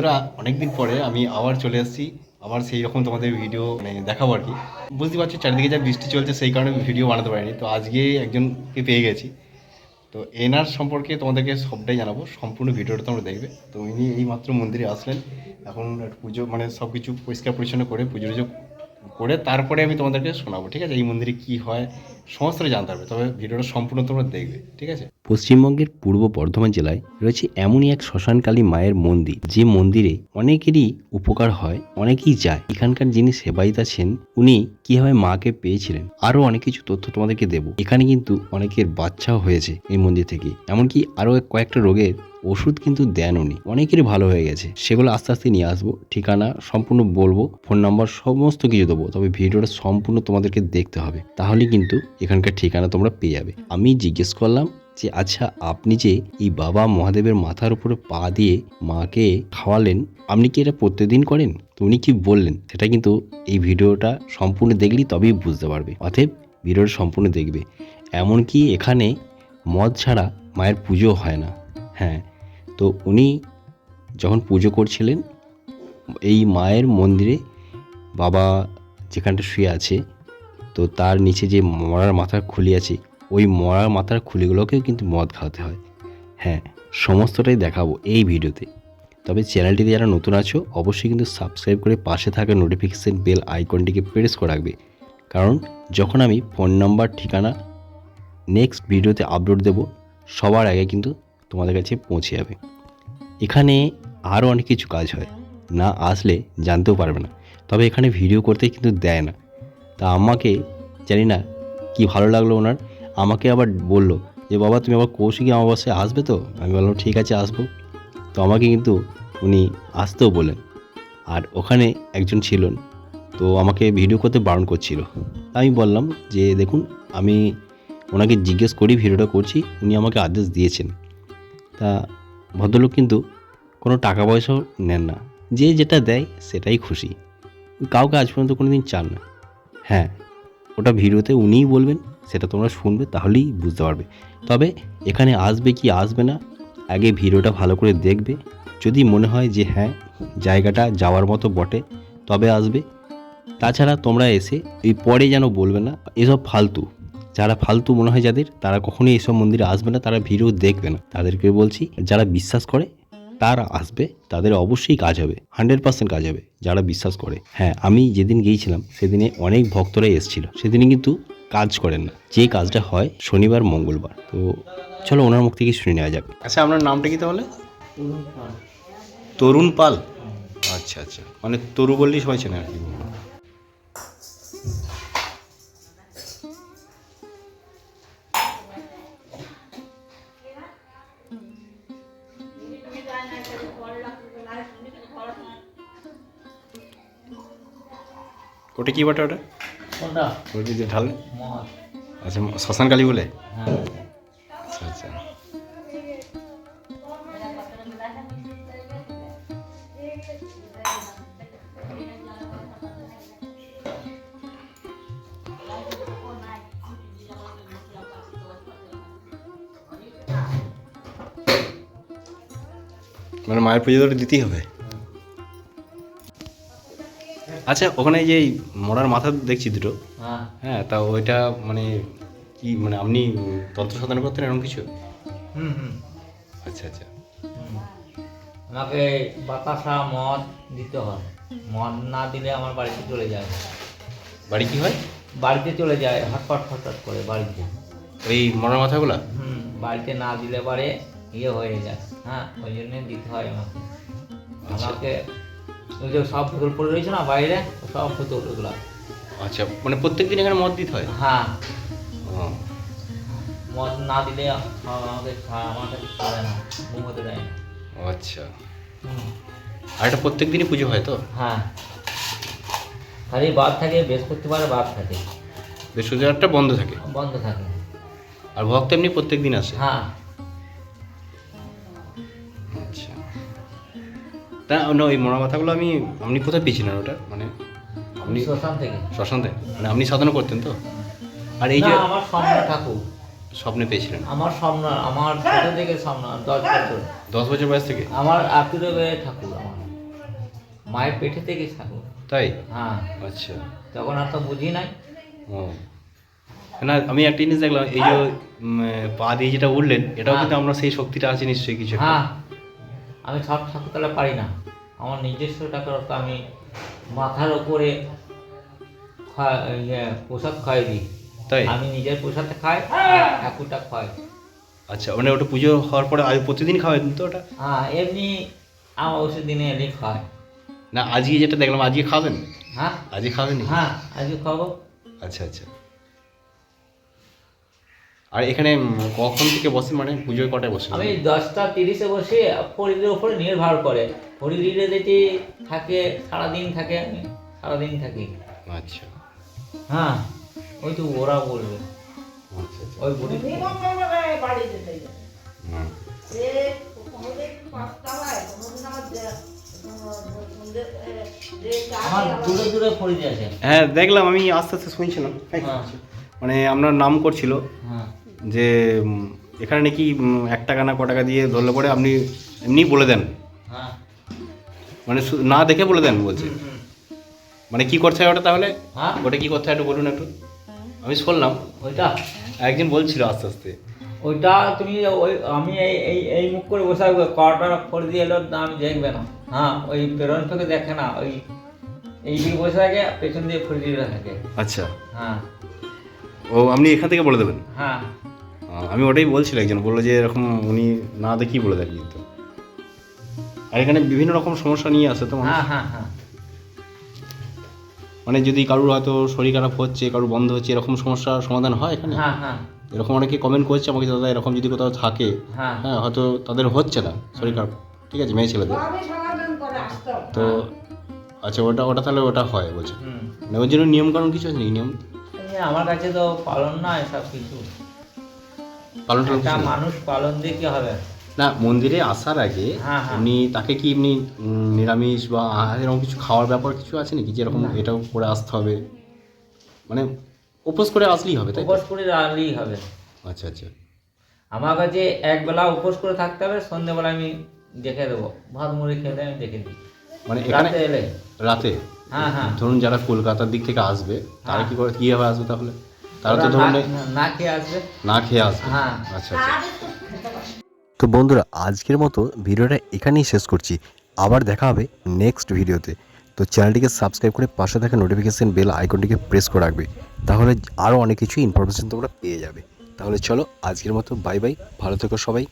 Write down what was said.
বন্ধুরা, অনেকদিন পরে আমি আবার চলে আসছি। আবার সেই রকম তোমাদের ভিডিও মানে দেখাবো আর কি। বুঝতে পারছ, চারিদিকে যা বৃষ্টি চলছে, সেই কারণে ভিডিও বানাতে পারিনি। তো আজকে একজনকে পেয়ে গেছি। তো এনার সম্পর্কে তোমাদেরকে সবটাই জানাব। সম্পূর্ণ ভিডিওটা তোমরা দেখবে। তো ইনি এই মাত্র মন্দিরে আসলেন। এখন পুজো মানে সব কিছু পরিষ্কার পরিচ্ছন্ন করে পুজো করে তারপরে আমি তোমাদেরকে শোনাবো, ঠিক আছে? এই মন্দিরে কি হয়, সমস্ত জানতে পারবে। তবে ভিডিওটা সম্পূর্ণ তোমরা দেখবে, ঠিক আছে? পশ্চিমবঙ্গের পূর্ব বর্ধমান জেলায় রয়েছে এমনই এক শ্মশানকালী মায়ের মন্দির, যে মন্দিরে অনেকেরই উপকার হয়, অনেকেই যায়। এখানকার যিনি সেবায়িত আছেন, উনি কীভাবে মাকে পেয়েছিলেন, আরও অনেক কিছু তথ্য তোমাদেরকে দেব। এখানে কিন্তু অনেকের বাচ্চাও হয়েছে এই মন্দির থেকে। এমনকি আরও কয়েকটা রোগের ওষুধ কিন্তু দেন উনি অনেকেরই ভালো হয়ে গেছে। সেগুলো আস্তে আস্তে নিয়ে আসব। ঠিকানা সম্পূর্ণ বলব, ফোন নাম্বার সমস্ত কিছু দেবো। তবে ভিডিওটা সম্পূর্ণ তোমাদেরকে দেখতে হবে। তাহলে কিন্তু এখানকার ঠিকানা তোমরা পেয়ে যাবে। আমি জিজ্ঞেস করলাম যে আচ্ছা আপনি যে এই বাবা মহাদেবের মাথার উপরে পা দিয়ে মাকে খাওয়ালেন, আপনি কি এটা প্রত্যেকদিন করেন? তো উনি কি বললেন, সেটা কিন্তু এই ভিডিওটা সম্পূর্ণ দেখলেই তবেই বুঝতে পারবে। অতএব ভিডিওটা সম্পূর্ণ দেখবে। এমনকি এখানে মদ ছাড়া মায়ের পুজো হয় না। হ্যাঁ তো উনি যখন পুজো করছিলেন, এই মায়ের মন্দিরে বাবা যেখানটা শুয়ে আছে, তো তার নিচে যে মরার মাথার খুলি আছে, ওই মরার মাথার খুলিগুলোকেও কিন্তু মদ খাওয়াতে হয়। হ্যাঁ সমস্তটাই দেখাবো এই ভিডিওতে। তবে চ্যানেলটিতে যারা নতুন আছো, অবশ্যই কিন্তু সাবস্ক্রাইব করে পাশে থাকা নোটিফিকেশান বেল আইকনটিকে প্রেস করে রাখবে। কারণ যখন আমি ফোন নাম্বার ঠিকানা নেক্সট ভিডিওতে আপলোড দেব, সবার আগে কিন্তু তোমাদের কাছে পৌঁছে যাবে। এখানে আরও অনেক কিছু কাজ হয়। না আসলে জানতেও পারবে না। তবে এখানে ভিডিও করতে কিন্তু দেয় না। তা আমাকে, জানি না কি ভালো লাগল ওনার, আমাকে আবার বলল যে, বাবা, তুমি আবার কৌশিকী অমাবস্যায় আসবে তো? আমি বললাম, ঠিক আছে, আসব। তো আমাকে কিন্তু উনি আসতেও বলেন আর ওখানে একজন ছিলেন, তো আমাকে ভিডিও করতে বারণ করছিল। আমি বললাম যে, দেখুন, আমি ওনাকে জিজ্ঞেস করি ভিডিওটা করছি, উনি আমাকে আদেশ দিয়েছেন। তা ভদ্রলোক কিন্তু কোনো টাকা পয়সাও নেন না। যে যেটা দেয় সেটাই খুশি। কাউকে আজ পর্যন্ত কোনো দিন চান না। হ্যাঁ ওটা ভিডিওতে উনিই বলবেন, সেটা তোমরা শুনবে, তাহলেই বুঝতে পারবে। তবে এখানে আসবে কি আসবে না, আগে ভিডিওটা ভালো করে দেখবে। যদি মনে হয় যে হ্যাঁ জায়গাটা যাওয়ার মতো বটে, তবে আসবে। তাছাড়া তোমরা এসে এই পরে যেন বলবে না, এসব ফালতু। যারা ফালতু মনে হয় যাদের, তারা কখনোই এসব মন্দিরে আসবে না, তারা ভিডিও দেখবে না। তাদেরকে বলছি, যারা বিশ্বাস করে, তারা আসবে, তাদের অবশ্যই কাজ হবে, হান্ড্রেড পার্সেন্ট কাজ হবে, যারা বিশ্বাস করে। হ্যাঁ আমি যেদিন গিয়েছিলাম, সেদিনে অনেক ভক্তরাই এসেছিল। সেদিনে কিন্তু কাজ করেন না। যে কাজটা হয় শনিবার, মঙ্গলবার। তো চলো ওনার মুখ থেকে শুনে নেওয়া যাক। আচ্ছা আপনার নামটা কি তাহলে? তরুণ পাল। আচ্ছা আচ্ছা। মানে তরু বললেই সবাই চেনে আর কি। ওটা কি বটে ওটা? ওটা যে ঢালে। আচ্ছা শ্মশান কালী বলে? হ্যাঁ। আচ্ছা আচ্ছা। মানে মায়ের পুজো তো দিতেই হবে। আচ্ছা ওখানে যে এই মরার মাথা দেখছি দুটো। হ্যাঁ। হ্যাঁ তা ওইটা মানে কি মানে আপনি তন্ত্র সাধনা করতেন এরকম কিছু? হুম হুম। আচ্ছা আচ্ছা। আমাকে বাতাসা মদ দিতে হয়। মদ না দিলে আমার বাড়িতে চলে যায়। বাড়ি কি হয়? বাড়িতে চলে যায় হটপট হটপট করে বাড়িতে। ওই মরার মাথাগুলা? হুম বাড়িতে না দিলে পারে ইয়ে হয়ে যায়। হ্যাঁ ওই জন্যে দিতে হয় আমাকে। আচ্ছা। আমাকে ওই যে সব বোতল পড়ে রয়েছে না বাইরে সব বোতল ওগুলো। আচ্ছা মানে প্রত্যেক দিন এখানে মদ দিতে হয়? হ্যাঁ। মদ না দিলে আমাকে খা- আমাকে খাবে না ঘুমোতে দেয় না। আচ্ছা। আর এটা প্রত্যেক দিনই পুজো হয় তো? হ্যাঁ। খালি বাদ থাকে বৃহস্পতিবার বাদ থাকে। বৃহস্পতিবারটা বন্ধ থাকে? বন্ধ থাকে। আর ভক্ত এমনি প্রত্যেক দিন আসে? হ্যাঁ। তা না ওই মরা মাথাগুলো আমি আপনি কোথায় পেয়েছিলেন ওটা? মানে আপনি শ্মশান থেকে। শ্মশান্তে মানে আপনি সাধনা করতেন তো? আর এই যে আমার স্বপ্ন ঠাকুর। স্বপ্নে পেয়েছিলেন? আমার স্বপ্ন আমার ছোট থেকে স্বপ্ন দশ বছর। দশ বছর বয়স থেকে? আমার আত্মীয় ঠাকুর আমার। মায়ের পেটে থেকে থাকব তাই? হ্যাঁ। আচ্ছা। তখন আর তো বুঝি নাই। ও। না আমি একটা জিনিস দেখলাম এই যে পা দিয়ে যেটা উঠলেন এটাও হ্যাঁ। কিন্তু আমরা সেই শক্তিটা আছে নিশ্চয়ই কিছু হ্যাঁ। আমি ছট ঠাকুরতলা পারি না। আমার নিজস্ব টাকার তো আমি মাথার ওপরে ইয়ে, প্রসাদ খাই দিই। তাই? আমি নিজের প্রসাদ খাই ঠাকুরটা খাই আচ্ছা মানে ওটা পুজো হওয়ার পরে আজ প্রতিদিন খাওয়াই তো ওটা? হ্যাঁ এমনি আমার ওষুধ দিনে এলে খাই না আজকে যেটা দেখলাম আজকে খাবেন? হ্যাঁ। আজকে খাবেন হ্যাঁ আজকে খাব। আচ্ছা আচ্ছা। আর এখানে কখন থেকে বসে? মানে পুজোয় কটায় বসে? আমি দশটা তিরিশে বসে ফরিদের ওপরে নির্ভর করে। ফরিদিরে যেটি থাকে সারাদিন থাকে আমি সারাদিন থাকি। আচ্ছা। হ্যাঁ ওই তো ওরা বলবে। আচ্ছা আচ্ছা। ওই বুড়ি। হুম। আমার দূরে দূরে হ্যাঁ দেখলাম আমি আস্তে আস্তে শুনছিলাম। হ্যাঁ। মানে আপনার নাম করছিল হ্যাঁ। যে এখানে নাকি এক টাকা না ক টাকা দিয়ে ধরলে পরে আপনি এমনি বলে দেন। হ্যাঁ। মানে না দেখে বলে দেন বলছে। মানে কি করতে হয় ওটা তাহলে? হ্যাঁ। ওটা কি করতে হয় একটু বলুন একটু। আমি শুনলাম। ওইটা? একজন বলছিল আস্তে আস্তে। ওইটা তুমি ওই আমি এই এই এই মুখ করে বসে থাকবে। কটা করে দিয়ে এলো না আমি দেখবে না। হ্যাঁ ওই প্রেরণ থেকে দেখে না ওই এই দিকে বসে থাকে পেছন দিয়ে ফুল দিয়ে থাকে। আচ্ছা। হ্যাঁ। ও আপনি এখান থেকে বলে দেবেন? হ্যাঁ। আমি ওটাই বলছিল একজন বলল যে এরকম উনি না দেখেই বলে দেন কিন্তু। আর এখানে বিভিন্ন রকম সমস্যা নিয়ে আসে তো হ্যাঁ হ্যাঁ হ্যাঁ। মানে যদি কারোর হয়তো শরীর খারাপ হচ্ছে কারোর বন্ধ হচ্ছে এরকম সমস্যার সমাধান হয় এখানে? হ্যাঁ হ্যাঁ। এরকম অনেকে কমেন্ট করছে আমাকে দাদা এরকম যদি কোথাও থাকে হ্যাঁ। হ্যাঁ হয়তো তাদের হচ্ছে না শরীর খারাপ। ঠিক আছে মেয়ে ছেলেদের। তো আচ্ছা ওটা ওটা তাহলে ওটা হয় বলছে। মানে ওর জন্য নিয়ম কানুন কিছু আছে নাকি? নিয়ম? আমার কাছে তো পালন না এসব কিছু পালন? মানুষ পালন দিয়ে কি হবে? না মন্দিরে আসার আগে হ্যাঁ, হ্যাঁ। তাকে কি এমনি নিরামিষ বা এরকম কিছু খাওয়ার ব্যাপার কিছু আছে নাকি যেরকম এটাও করে আসতে হবে? মানে উপোস করে আসলেই হবে তাই? উপোস করে রাখলেই হবে। আচ্ছা আচ্ছা। আমার কাছে একবেলা উপোস করে থাকতে হবে সন্ধ্যেবেলা আমি দেখে দেবো। ভাত মুড়ি খেতে আমি দেখে দিই। মানে এখানে এলে। রাতে? হ্যাঁ হ্যাঁ। ধরুন যারা কলকাতার দিক থেকে আসবে তারা হ্যাঁ। কি করে কীভাবে আসবে তাহলে? তারা তো ধরুন না- খেয়ে আসবে। না খেয়ে আসবে। হ্যাঁ। আচ্ছা আচ্ছা। তো বন্ধুরা আজকের মতো ভিডিওটা এখানেই শেষ করছি। আবার দেখা হবে নেক্সট ভিডিওতে। তো চ্যানেলটিকে সাবস্ক্রাইব করে পাশে থাকা নোটিফিকেশান বেল আইকনটিকে প্রেস করে রাখবে। তাহলে আরও অনেক কিছু ইনফরমেশান তোমরা পেয়ে যাবে। তাহলে চলো আজকের মতো বাই বাই ভালো থেকো সবাই।